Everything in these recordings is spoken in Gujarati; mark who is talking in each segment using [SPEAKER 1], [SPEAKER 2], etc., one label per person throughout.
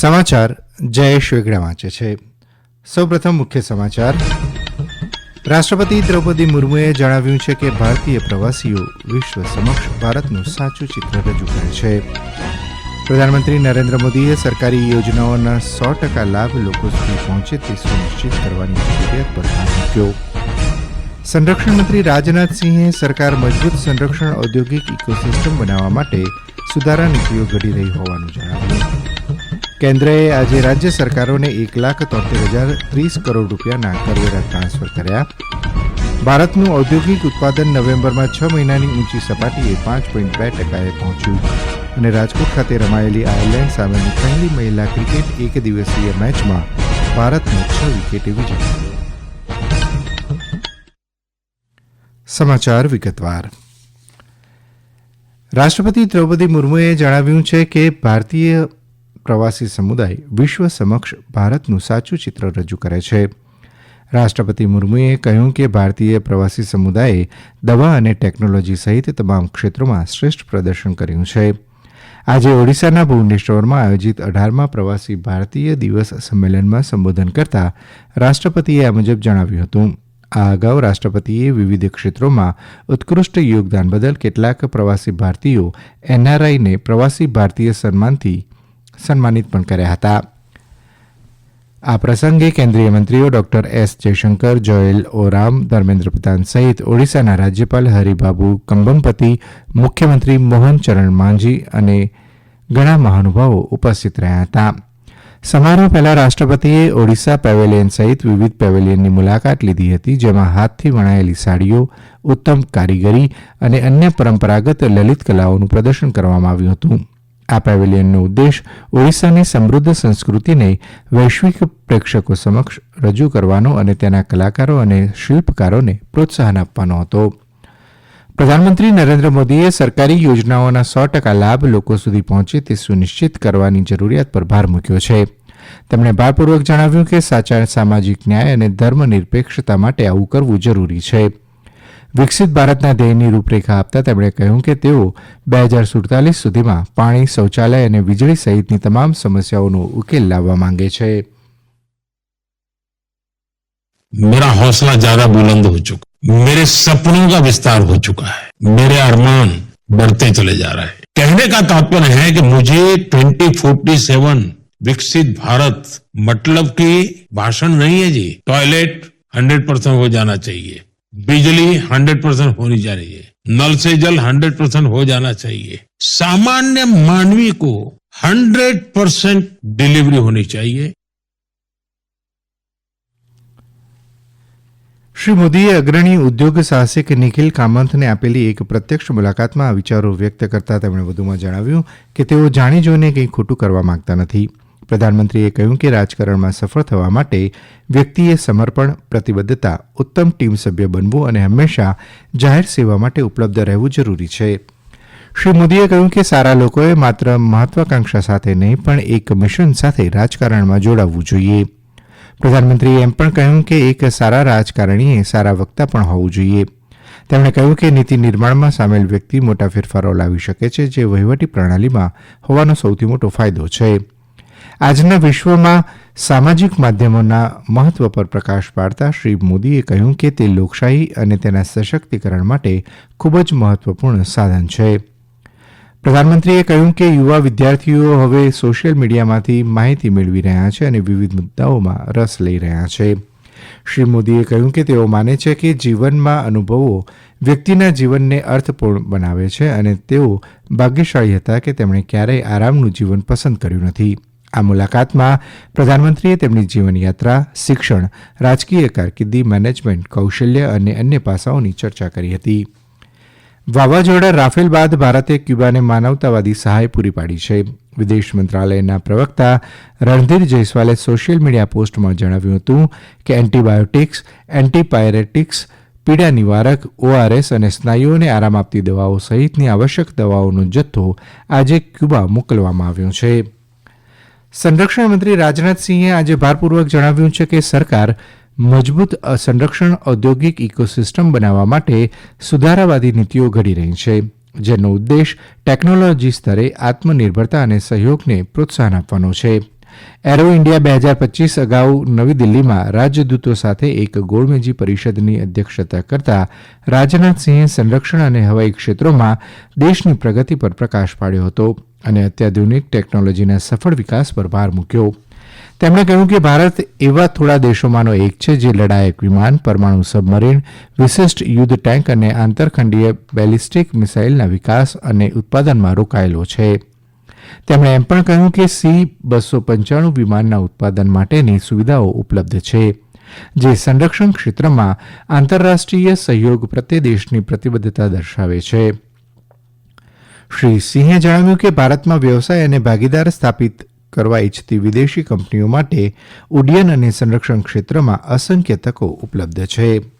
[SPEAKER 1] સમાચાર જયેશ વેગડા વાંચે છે. સૌપ્રથમ મુખ્ય સમાચાર. રાષ્ટ્રપતિ દ્રૌપદી મુર્મુએ જણાવ્યું છે કે ભારતીય પ્રવાસીઓ વિશ્વ સમક્ષ ભારતનું સાચું ચિત્ર રજૂ કરે છે. પ્રધાનમંત્રી નરેન્દ્ર મોદીએ સરકારી યોજનાઓના સો ટકા લાભ લોકો સુધી પહોંચે તે સુનિશ્ચિત કરવાની જરૂરિયાત પર ભાર મૂક્યો. સંરક્ષણ મંત્રી રાજનાથસિંહે સરકાર મજબૂત સંરક્ષણ ઔદ્યોગિક ઇકોસિસ્ટમ બનાવવા માટે સુધારા નીતિઓ ઘડી રહી હોવાનું જણાવ્યું. કેન્દ્રએ આજે રાજ્ય સરકારોને એક લાખ તોતેર હજાર ત્રીસ કરોડ રૂપિયાના કરવેરા ટ્રાન્સફર કર્યા. ભારતનું ઔદ્યોગિક ઉત્પાદન નવેમ્બરમાં છ મહિનાની ઊંચી સપાટીએ પાંચ પોઈન્ટ બે ટકાએ પહોંચ્યું અને રાજકોટ ખાતે રમાયેલી આયર્લેન્ડ સામેની પહેલી મહિલા ક્રિકેટ એક દિવસીય મેચમાં ભારતને છ વિકેટે વિજય સમાચાર વિગતવાર. રાષ્ટ્રપતિ દ્રૌપદી મુર્મુએ જણાવ્યું છે કે ભારતીય પ્રવાસી સમુદાય વિશ્વ સમક્ષ ભારતનું સાચું ચિત્ર રજૂ કરે છે. રાષ્ટ્રપતિ મુર્મુએ કહ્યું કે ભારતીય પ્રવાસી સમુદાયે દવા અને ટેકનોલોજી સહિત તમામ ક્ષેત્રોમાં શ્રેષ્ઠ પ્રદર્શન કર્યું છે. આજે ઓડિશાના ભુવનેશ્વરમાં આયોજિત અઢારમાં પ્રવાસી ભારતીય દિવસ સંમેલનમાં સંબોધન કરતા રાષ્ટ્રપતિએ આ મુજબ જણાવ્યું હતું. આ અગાઉ રાષ્ટ્રપતિએ વિવિધ ક્ષેત્રોમાં ઉત્કૃષ્ટ યોગદાન બદલ કેટલાક પ્રવાસી ભારતીયો એનઆરઆઈને પ્રવાસી ભારતીય સન્માનથી સન્માનિત પણ કર્યા હતા. આ પ્રસંગે કેન્દ્રીય મંત્રીઓ ડોક્ટર એસ જયશંકર, જોયેલ ઓરામ, ધર્મેન્દ્ર પ્રધાન સહિત ઓડિશાના રાજ્યપાલ હરિબાબુ કંબમપતિ, મુખ્યમંત્રી મોહન ચરણ માંઝી અને ઘણા મહાનુભાવો ઉપસ્થિત રહ્યા હતા. સમારોહ પહેલા રાષ્ટ્રપતિએ ઓડિશા પેવેલિયન સહિત વિવિધ પેવેલિયનની મુલાકાત લીધી હતી, જેમાં હાથથી વણાયેલી સાડીઓ, ઉત્તમ કારીગરી અને અન્ય પરંપરાગત લલિત કલાઓનું પ્રદર્શન કરવામાં આવ્યું હતું. આ પેવેલિયનનો ઉદ્દેશ ઓડિશાની સમૃદ્ધ સંસ્કૃતિને વૈશ્વિક પ્રેક્ષકો સમક્ષ રજૂ કરવાનો અને તેના કલાકારો અને શિલ્પકારોને પ્રોત્સાહન આપવાનો હતો. પ્રધાનમંત્રી નરેન્દ્ર મોદીએ સરકારી યોજનાઓના સો ટકા લાભ લોકો સુધી પહોંચે તે સુનિશ્ચિત કરવાની જરૂરિયાત પર ભાર મૂક્યો છે. તેમણે ભારપૂર્વક જણાવ્યું કે સાચા સામાજિક ન્યાય અને ધર્મનિરપેક્ષતા માટે આવું કરવું જરૂરી છે. વિકસિત ભારતના ધ્યેયની રૂપરેખા આપતા તેમણે કહ્યું કે તેઓ બે હજાર સુડતાલીસ સુધીમાં પાણી શૌચાલય અને વીજળી સહિતની તમામ સમસ્યાઓનો ઉકેલ લાવવા માંગે છે
[SPEAKER 2] मेरा हौसला ज्यादा बुलंद हो चुका मेरे सपनों का विस्तार हो चुका है मेरे अरमान बढ़ते चले जा रहे हैं कहने का तात्पर्य है कि मुझे 2047 विकसित भारत मतलब कि भाषण नहीं है जी टॉयलेट 100 परसेंट हो जाना चाहिए बिजली 100 परसेंट होनी चाहिए नल से जल 100 परसेंट हो जाना चाहिए सामान्य मानवी को 100 परसेंट डिलीवरी होनी चाहिए
[SPEAKER 1] શ્રી મોદીએ અગ્રણી ઉદ્યોગ સાહસિક નિખિલ કામંથને આપેલી એક પ્રત્યક્ષ મુલાકાતમાં આ વિચારો વ્યક્ત કરતા તેમણે વધુમાં જણાવ્યું કે તેઓ જાણી જોઈને કંઈ ખોટું કરવા માંગતા નથી પ્રધાનમંત્રીએ કહ્યું કે રાજકારણમાં સફળ થવા માટે વ્યક્તિએ સમર્પણ, પ્રતિબદ્ધતા, ઉત્તમ ટીમ સભ્ય બનવું અને હંમેશા જાહેર સેવા માટે ઉપલબ્ધ રહેવું જરૂરી છે. શ્રી મોદીએ કહ્યું કે સારા લોકોએ માત્ર મહત્વાકાંક્ષા સાથે નહીં, પણ એક મિશન સાથે રાજકારણમાં જોડાવવું જોઈએ. પ્રધાનમંત્રીએ એમ પણ કહ્યું કે એક સારા રાજકારણીએ સારા વક્તા પણ હોવું જોઈએ. તેમણે કહ્યું કે નીતિ નિર્માણમાં સામેલ વ્યક્તિ મોટા ફેરફારો લાવી શકે છે, જે વહીવટી પ્રણાલીમાં હોવાનો સૌથી મોટો ફાયદો છે. આજના વિશ્વમાં સામાજિક માધ્યમોના મહત્વ પર પ્રકાશ પાડતા શ્રી મોદીએ કહ્યું કે તે લોકશાહી અને તેના સશક્તિકરણ માટે ખૂબ જ મહત્વપૂર્ણ સાધન છે. પ્રધાનમંત્રીએ કહ્યું કે યુવા વિદ્યાર્થીઓ હવે સોશિયલ મીડિયામાંથી માહિતી મેળવી રહ્યા છે અને વિવિધ મુદ્દાઓમાં રસ લઈ રહ્યા છે. શ્રી મોદીએ કહ્યું કે તેઓ માને છે કે જીવનમાં અનુભવો વ્યક્તિના જીવનને અર્થપૂર્ણ બનાવે છે અને તેઓ ભાગ્યશાળી હતા કે તેમણે ક્યારેય આરામનું જીવન પસંદ કર્યું નથી. આ મુલાકાતમાં પ્રધાનમંત્રીએ તેમની જીવનયાત્રા, શિક્ષણ, રાજકીય કારકિર્દી, મેનેજમેન્ટ, કૌશલ્ય અને અન્ય પાસાઓની ચર્ચા કરી હતી. વાવાઝોડા રાફેલ બાદ ભારતે ક્યુબાને માનવતાવાદી સહાય પૂરી પાડી છે. વિદેશ મંત્રાલયના પ્રવક્તા રણધીર જયસ્વાલે સોશિયલ મીડિયા પોસ્ટમાં જણાવ્યું હતું કે એન્ટીબાયોટિક્સ, એન્ટીપાયરેટિક્સ, પીડા નિવારક, ઓઆરએસ અને સ્નાયુઓને આરામ આપતી દવાઓ સહિતની આવશ્યક દવાઓનો જથ્થો આજે ક્યુબા મોકલવામાં આવ્યો છે. સંરક્ષણ મંત્રી રાજનાથસિંહે આજે ભારપૂર્વક જણાવ્યું છે કે સરકાર મજબૂત સંરક્ષણ ઔદ્યોગિક ઇકોસિસ્ટમ બનાવવા માટે સુધારાવાદી નીતિઓ ઘડી રહી છે, જેનો ઉદ્દેશ ટેકનોલોજી સ્તરે આત્મનિર્ભરતા અને સહયોગને પ્રોત્સાહન આપવાનો છે. એરો ઇન્ડિયા બે હજાર પચ્ચીસ અગાઉ નવી દિલ્હીમાં રાજદૂતો સાથે એક ગોળમેજી પરિષદની અધ્યક્ષતા કરતા રાજનાથસિંહે સંરક્ષણ અને હવાઈ ક્ષેત્રોમાં દેશની પ્રગતિ પર પ્રકાશ પાડ્યો હતો અને અત્યાધુનિક ટેકનોલોજીના સફળ વિકાસ પર ભાર મૂક્યો. તેમણે કહ્યું કે ભારત એવા થોડા દેશોમાંનો એક છે જે લડાયક વિમાન, પરમાણુ સબમરીન, વિશિષ્ટ યુદ્ધ ટેન્ક અને આંતરખંડીય બેલિસ્ટિક મિસાઇલના વિકાસ અને ઉત્પાદનમાં રોકાયેલો છે. તેમણે એમ પણ કહ્યું કે સી બસો પંચાણું વિમાનના ઉત્પાદન માટેની સુવિધાઓ ઉપલબ્ધ છે, જે સંરક્ષણ ક્ષેત્રમાં આંતરરાષ્ટ્રીય સહયોગ પ્રત્યે દેશની પ્રતિબદ્ધતા દર્શાવે છે. શ્રી સિંહે જણાવ્યું કે ભારતમાં વ્યવસાય અને ભાગીદાર સ્થાપિત કરવા ઇચ્છતી વિદેશી કંપનીઓ માટે ઉડ્ડયન અને સંરક્ષણ ક્ષેત્રમાં અસંખ્ય તકો ઉપલબ્ધ છે.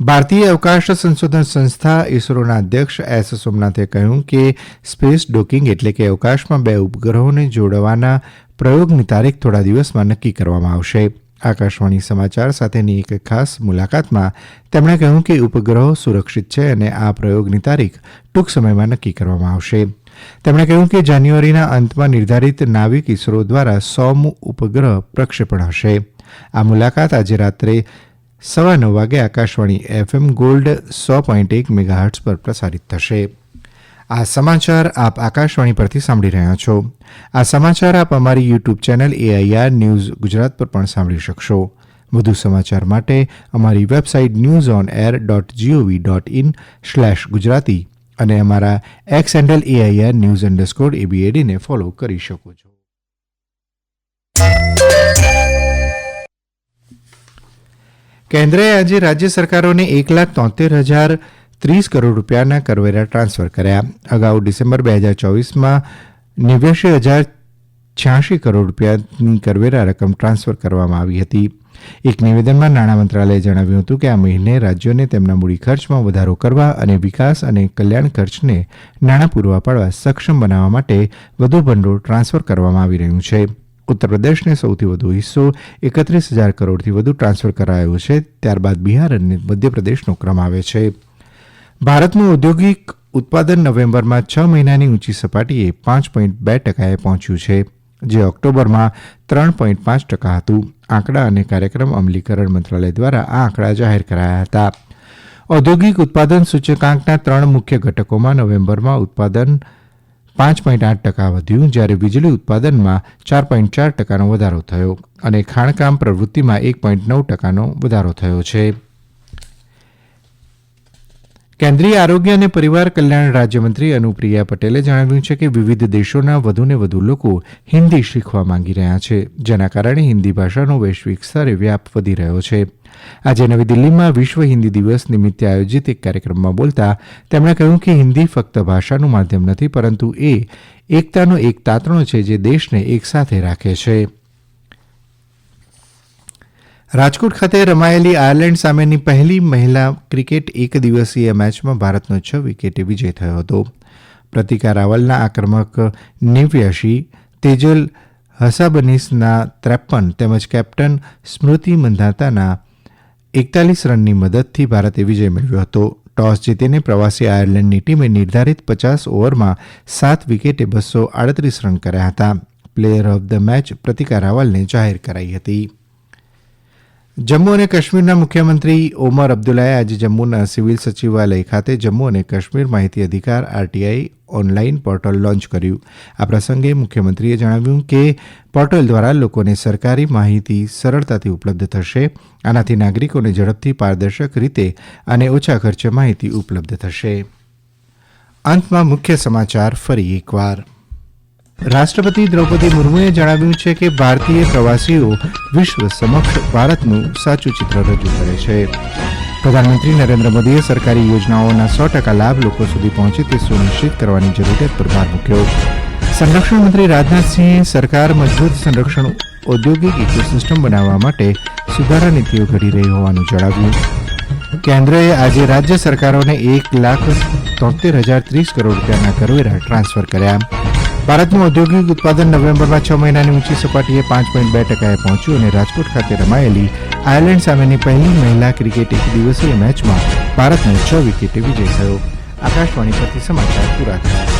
[SPEAKER 1] ભારતીય અવકાશ સંશોધન સંસ્થા ઇસરોના અધ્યક્ષ એસ સોમનાથે કહ્યું કે સ્પેસ ડોકિંગ એટલે કે અવકાશમાં બે ઉપગ્રહોને જોડવાના પ્રયોગની તારીખ થોડા દિવસમાં નક્કી કરવામાં આવશે. આકાશવાણી સમાચાર સાથેની એક ખાસ મુલાકાતમાં તેમણે કહ્યું કે ઉપગ્રહો સુરક્ષિત છે અને આ પ્રયોગની તારીખ ટૂંક સમયમાં નક્કી કરવામાં આવશે. તેમણે કહ્યું કે જાન્યુઆરીના અંતમાં નિર્ધારિત નાવિક ઇસરો દ્વારા સોમું ઉપગ્રહ પ્રક્ષેપણ હશે. આ મુલાકાત આજે રાત્રે સવા નવ વાગે આકાશવાણી એફએમ ગોલ્ડ સો પોઈન્ટ એક મેગાહર્ટ્સ પર પ્રસારિત થશે. આ સમાચાર આપ આકાશવાણી પરથી સાંભળી રહ્યા છો. આ સમાચાર આપ અમારી YouTube channel AIR news Gujarat પર પણ સાંભળી શકશો. વધુ સમાચાર માટે અમારી website news on air dot gov dot in slash Gujarati અને અમારા X handle AIR news underscore એબીએડીને follow કરી શકો છો. કેન્દ્રએ આજે રાજ્ય સરકારોને એક લાખ તોતેર હજાર ત્રીસ કરોડ રૂપિયાના કરવેરા ટ્રાન્સફર કર્યા. અગાઉ ડિસેમ્બર બે હજાર ચોવીસમાં નેવ્યાશી હજાર છ્યાસી કરોડ રૂપિયાની કરવેરા રકમ ટ્રાન્સફર કરવામાં આવી હતી. એક નિવેદનમાં નાણાં મંત્રાલયે જણાવ્યું હતું કે આ મહિને રાજ્યોને તેમના મૂડી ખર્ચમાં વધારો કરવા અને વિકાસ અને કલ્યાણ ખર્ચને નાણાં પૂરવા પાડવા સક્ષમ બનાવવા માટે વધુ ભંડોળ ટ્રાન્સફર કરવામાં આવી રહ્યું છે. ઉત્તર પ્રદેશને સૌથી વધુ હિસ્સો એકત્રીસ હજાર કરોડથી વધુ ટ્રાન્સફર કરાયો છે. ત્યારબાદ બિહાર અને મધ્યપ્રદેશનો ક્રમ આવે છે. ભારતનું ઔદ્યોગિક ઉત્પાદન નવેમ્બરમાં છ મહિનાની ઊંચી સપાટીએ પાંચ પોઈન્ટ બે ટકાએ પહોંચ્યું છે, જે ઓક્ટોબરમાં ત્રણ પોઈન્ટ પાંચ ટકા હતું. આંકડા અને કાર્યક્રમ અમલીકરણ મંત્રાલય દ્વારા આ આંકડા જાહેર કરાયા હતા. ઔદ્યોગિક ઉત્પાદન સૂચકાંકના ત્રણ મુખ્ય ઘટકોમાં નવેમ્બરમાં ઉત્પાદન પાંચ પોઈન્ટ આઠ ટકા વધ્યું જ્યારે વીજળી ઉત્પાદનમાં ચાર પોઈન્ટ ચાર ટકાનો વધારો થયો અને ખાણકામ પ્રવૃત્તિમાં એક પોઈન્ટ નવ ટકાનો વધારો થયો છે. કેન્દ્રીય આરોગ્ય અને પરિવાર કલ્યાણ રાજ્યમંત્રી અનુપ્રિયા પટેલે જણાવ્યું છે કે વિવિધ દેશોના વધુને વધુ લોકો હિન્દી શીખવા માંગી રહ્યા છે, જેના કારણે હિન્દી ભાષાનો વૈશ્વિક સ્તરે વ્યાપ વધી રહ્યો છે. આજે નવી દિલ્હીમાં વિશ્વ હિન્દી દિવસ નિમિત્તે આયોજિત એક કાર્યક્રમમાં બોલતા તેમણે કહ્યું કે હિન્દી ફક્ત ભાષાનું માધ્યમ નથી, પરંતુ એ એકતાનો એક તાતણો છે જે દેશને એક સાથે રાખે છે. રાજકોટ ખાતે રમાયેલી આયર્લેન્ડ સામેની પહેલી મહિલા ક્રિકેટ એક દિવસીય મેચમાં ભારતનો છ વિકેટે વિજય થયો હતો. પ્રતિકા રાવલના આક્રમક નેવ્યાશી તેજલ હસાબનીસના ત્રેપન તેમજ કેપ્ટન સ્મૃતિ મંધાતાના એકતાલીસ રનની મદદથી ભારતે વિજય મેળવ્યો હતો. ટોસ જીતીને પ્રવાસી આયર્લેન્ડની ટીમે નિર્ધારિત પચાસ ઓવરમાં સાત વિકેટે બસો આડત્રીસ રન કર્યા હતા. Player of the match Pratika રાવલને જાહેર કરાઈ હતી. જમ્મુ અને કાશ્મીરના મુખ્યમંત્રી ઓમર અબ્દુલ્લાએ આજે જમ્મુના સિવિલ સચિવાલય ખાતે જમ્મુ અને કાશ્મીર માહિતી અધિકાર આરટીઆઈ ઓનલાઇન પોર્ટલ લોન્ચ કર્યું. આ પ્રસંગે મુખ્યમંત્રીએ જણાવ્યું કે પોર્ટલ દ્વારા લોકોને સરકારી માહિતી સરળતાથી ઉપલબ્ધ થશે. આનાથી નાગરિકોને ઝડપથી પારદર્શક રીતે અને ઓછા ખર્ચે માહિતી ઉપલબ્ધ થશે. અંતમાં મુખ્ય સમાચાર ફરી એકવાર. રાષ્ટ્રપતિ દ્રૌપદી મુર્મુએ જણાવ્યું છે કે ભારતીય પ્રવાસીઓ વિશ્વ સમક્ષ ભારતનું સાચું ચિત્ર રજૂ કરે છે. પ્રધાનમંત્રી નરેન્દ્ર મોદીએ સરકારી યોજનાઓના સો ટકા લાભ લોકો સુધી પહોંચે તે સુનિશ્ચિત કરવાની જરૂરિયાત પર ભાર મૂક્યો. સંરક્ષણ મંત્રી રાજનાથસિંહે સરકાર મજબૂત સંરક્ષણ ઔદ્યોગિક ઇકોસિસ્ટમ બનાવવા માટે સુધારા નીતિઓ ઘડી રહી હોવાનું જણાવ્યું. કેન્દ્રએ આજે રાજ્ય સરકારોને એક લાખ તોતેર હજાર ત્રીસ કરોડ રૂપિયાના કરવેરા ટ્રાન્સફર કર્યા. ભારતનું ઔદ્યોગિક ઉત્પાદન નવેમ્બરમાં છ મહિનાની ઊંચી સપાટીએ પાંચ પોઈન્ટ બે ટકાએ પહોંચ્યું અને રાજકોટ ખાતે રમાયેલી આયર્લેન્ડ સામેની પહેલી મહિલા ક્રિકેટ એક દિવસીય મેચમાં ભારતનો છ વિકેટે વિજય થયો. આકાશવાણી પરથી સમાચાર પૂરા થયા.